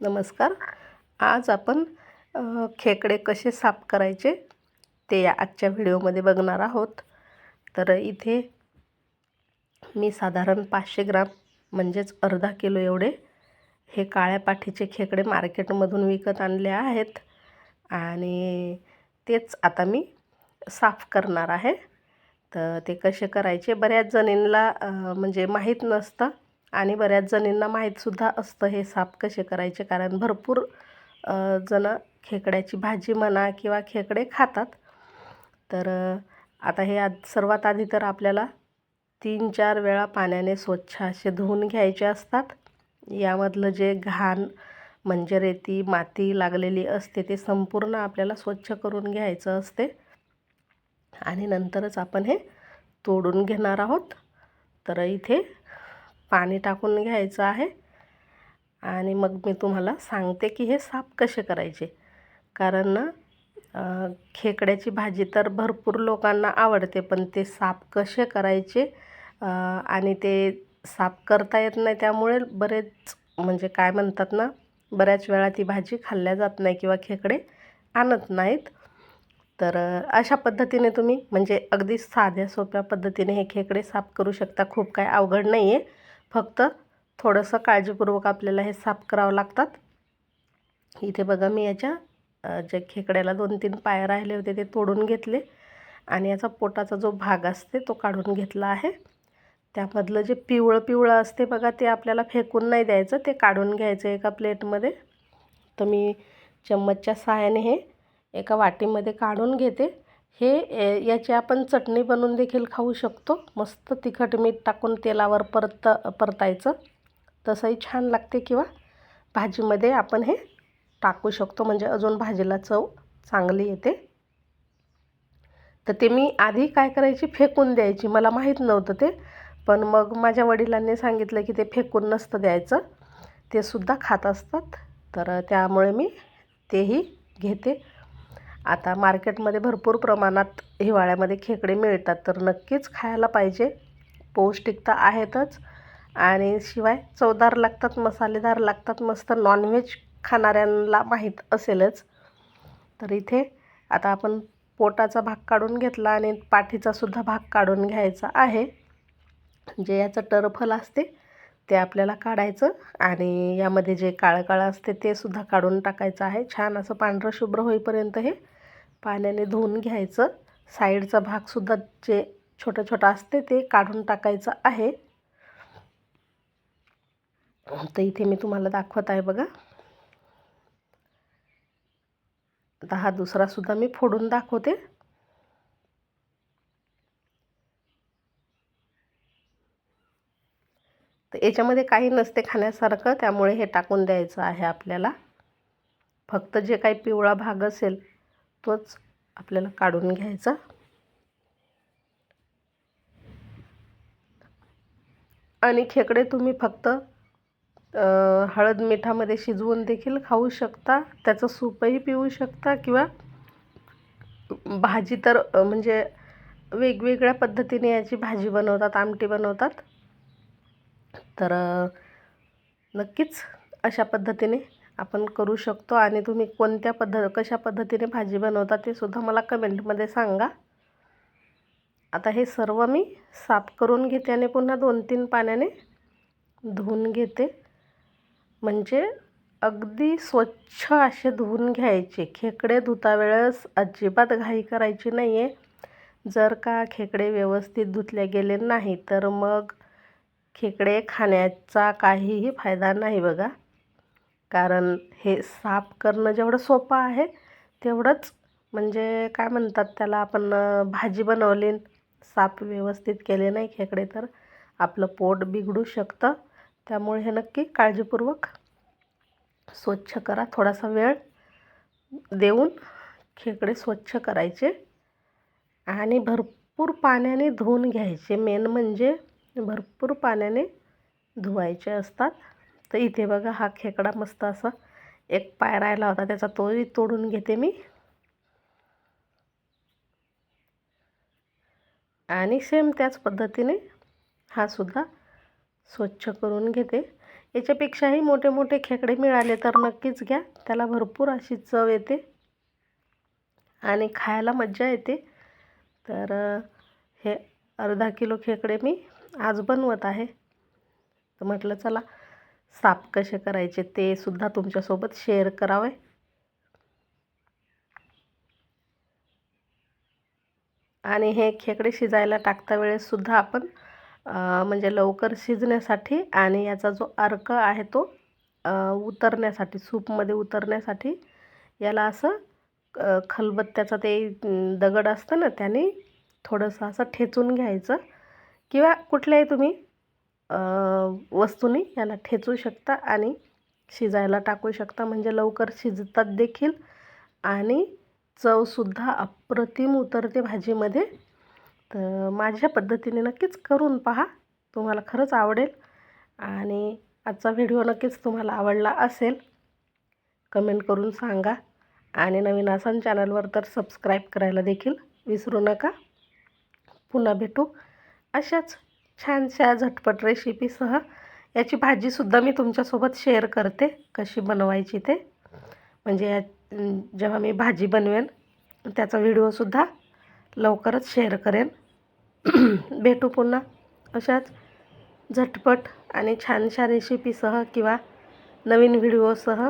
नमस्कार. आज आपण खेकडे कसे साफ करायचे ते या आजच्या व्हिडिओमध्ये बघणार आहोत. तर इथे मी साधारण पाचशे ग्राम म्हणजेच अर्धा किलो एवढे हे काळ्या पाठीचे खेकडे मार्केटमधून विकत आणले आहेत. आणि तेच आता मी साफ करणार आहे. तर ते कसे करायचे? बऱ्याच जणींना म्हणजे माहीत नसतं. आणि बऱ्याच जणींना माहीतसुद्धा असतं हे साफ कसे करायचे. कारण भरपूर जणं खेकड्याची भाजी म्हणा किंवा खेकडे खातात. तर आता हे आज सर्वात आधी तर आपल्याला तीन चार वेळा पाण्याने स्वच्छ असे धुवून घ्यायचे असतात. यामधलं जे घाण म्हणजे रेती माती लागलेली असते ते संपूर्ण आपल्याला स्वच्छ करून घ्यायचं असते. आणि नंतरच आपण हे तोडून घेणार आहोत. तर इथे पाणी टाकून घ्यायचं आहे. आणि मग मी तुम्हाला सांगते की हे साफ कसे करायचे. कारण ना खेकड्याची भाजी तर भरपूर लोकांना आवडते पण ते साफ कसे करायचे आणि ते साफ करता येत नाही त्यामुळे बरेच म्हणजे काय म्हणतात ना बऱ्याच वेळा ती भाजी खाल्ल्या जात नाही किंवा खेकडे आणत नाहीत. तर अशा पद्धतीने तुम्ही म्हणजे अगदी साध्या सोप्या पद्धतीने हे खेकडे साफ करू शकता. खूप काय अवघड नाही आहे फक्त थोडंसं काळजीपूर्वक आपल्याला हे साफ करावं लागतात. इथे बघा मी याच्या जे ज्या खेकड्याला दोन तीन पाय राहिले होते ते तोडून घेतले. आणि याचा पोटाचा जो भाग असते तो काढून घेतला आहे. त्यामधलं जे पिवळं पिवळं असते बघा ते आपल्याला फेकून नाही द्यायचं ते काढून घ्यायचं एका प्लेटमध्ये. तर मी चम्मचच्या सहाय्याने हे एका वाटीमध्ये काढून घेते. हे ए, याची आपण चटणी बनवून देखील खाऊ शकतो. मस्त तिखट मीठ टाकून तेलावर परत परतायचं. तसंही छान लागते किंवा भाजीमध्ये आपण हे टाकू शकतो. म्हणजे अजून भाजीला चव चांगली येते. तर ते मी आधी काय करायची? फेकून द्यायची. मला माहीत नव्हतं ते. पण मग माझ्या वडिलांनी सांगितलं की ते फेकून नसतं द्यायचं. ते सुद्धा खात असतात. तर त्यामुळे मी तेही घेते. आता मार्केटमध्ये भरपूर प्रमाणात हिवाळ्यामध्ये खेकडे मिळतात तर नक्कीच खायला पाहिजे. पौष्टिकता आहेतच. आणि शिवाय चवदार लागतात मसालेदार लागतात मस्त नॉनव्हेज खाणाऱ्यांना माहीत असेलच. तर इथे आता आपण पोटाचा भाग काढून घेतला आणि पाठीचासुद्धा भाग काढून घ्यायचा आहे. जे याचं टरफल असते ते आपल्याला काढायचं आणि यामध्ये जे काळं काळं असते ते सुद्धा काढून टाकायचं आहे. छान असं पांढरं शुभ्र होईपर्यंत हे पाण्याने धुवून घ्यायचं. साईडचा भागसुद्धा जे छोटं छोटं असते ते काढून टाकायचं आहे. तर इथे मी तुम्हाला दाखवत आहे बघा. आता हा दुसरासुद्धा मी फोडून दाखवते. तर याच्यामध्ये काही नसते खाण्यासारखं त्यामुळे हे टाकून द्यायचं आहे आपल्याला. फक्त जे काही पिवळा भाग असेल तोच आपल्याला काढून घ्यायचा. आणि खेकडे तुम्ही फक्त हळद मिठामध्ये शिजवून देखील खाऊ शकता. त्याचं सूपही पिऊ शकता किंवा भाजी तर म्हणजे वेगवेगळ्या पद्धतीने याची भाजी बनवतात आमटी बनवतात. तर नक्कीच अशा पद्धतीने आपण करू शकतो आणि तुम्ही कोणत्या पद्ध कशा पद्धतीने भाजी बनवता ते सुद्धा मला कमेंटमध्ये सांगा. आता हे सर्व मी साफ करून घेते आणि पुन्हा दोन तीन पाण्याने धुवून घेते. म्हणजे अगदी स्वच्छ असे धुवून घ्यायचे. खेकडे धुता वेळेस अजिबात घाई करायची नाही आहे जर का खेकडे व्यवस्थित धुतले गेले नाही तर मग खेकडे खाण्याचा काहीही फायदा नाही बघा. कारण हे साफ करणं जेवढं सोपं आहे तेवढंच म्हणजे काय म्हणतात त्याला आपण भाजी बनवली साफ व्यवस्थित केले नाही खेकडे तर आपलं पोट बिघडू शकतं. त्यामुळे हे नक्की काळजीपूर्वक स्वच्छ करा. थोडासा वेळ देऊन खेकडे स्वच्छ करायचे आणि भरपूर पाण्याने धुवून घ्यायचे. मेन म्हणजे भरपूर पाण्याने धुवायचे असतात. तर इथे बघा हा खेकडा मस्त असा एक पाय राहिला होता त्याचा तोही तोडून घेते मी. आणि सेम त्याच पद्धतीने हा सुद्धा स्वच्छ करून घेते. याच्यापेक्षाही मोठे मोठे खेकडे मिळाले तर नक्कीच घ्या त्याला भरपूर अशी चव येते आणि खायला मज्जा येते. तर हे अर्धा किलो खेकडे मी आज बनवत आहे. तर म्हटलं चला साफ कसे करायचे ते सुद्धा तुमच्यासोबत शेअर करावे. आणि हे खेकडे शिजायला टाकता वेळेससुद्धा आपण म्हणजे लवकर शिजण्यासाठी आणि याचा जो अर्क आहे तो उतरण्यासाठी सूपमध्ये उतरण्यासाठी याला असं खलबत्त्याचा ते दगड असतं ना त्याने थोडंसं असं ठेचून घ्यायचं. किंवा कुठल्याही तुम्ही वस्तूने याला ठेचू शकता आणि शिजायला टाकू शकता. म्हणजे लवकर शिजतात देखील. आणि चवसुद्धा अप्रतिम उतरते भाजीमध्ये. तर माझ्या पद्धतीने नक्कीच करून पहा. तुम्हाला खरंच आवडेल. आणि आजचा व्हिडिओ नक्कीच तुम्हाला आवडला असेल कमेंट करून सांगा. आणि नवीन आसन चॅनलवर तर सबस्क्राईब करायला देखील विसरू नका. पुन्हा भेटू. अशाच छानशा झटपट रेसिपीसह याची भाजीसुद्धा मी तुमच्यासोबत शेअर करते कशी बनवायची ते. म्हणजे या जेव्हा मी भाजी बनवेन त्याचा व्हिडिओसुद्धा लवकरच शेअर करेन. भेटू पुन्हा. अशाच झटपट आणि छानशा रेसिपीसह किंवा नवीन व्हिडिओसह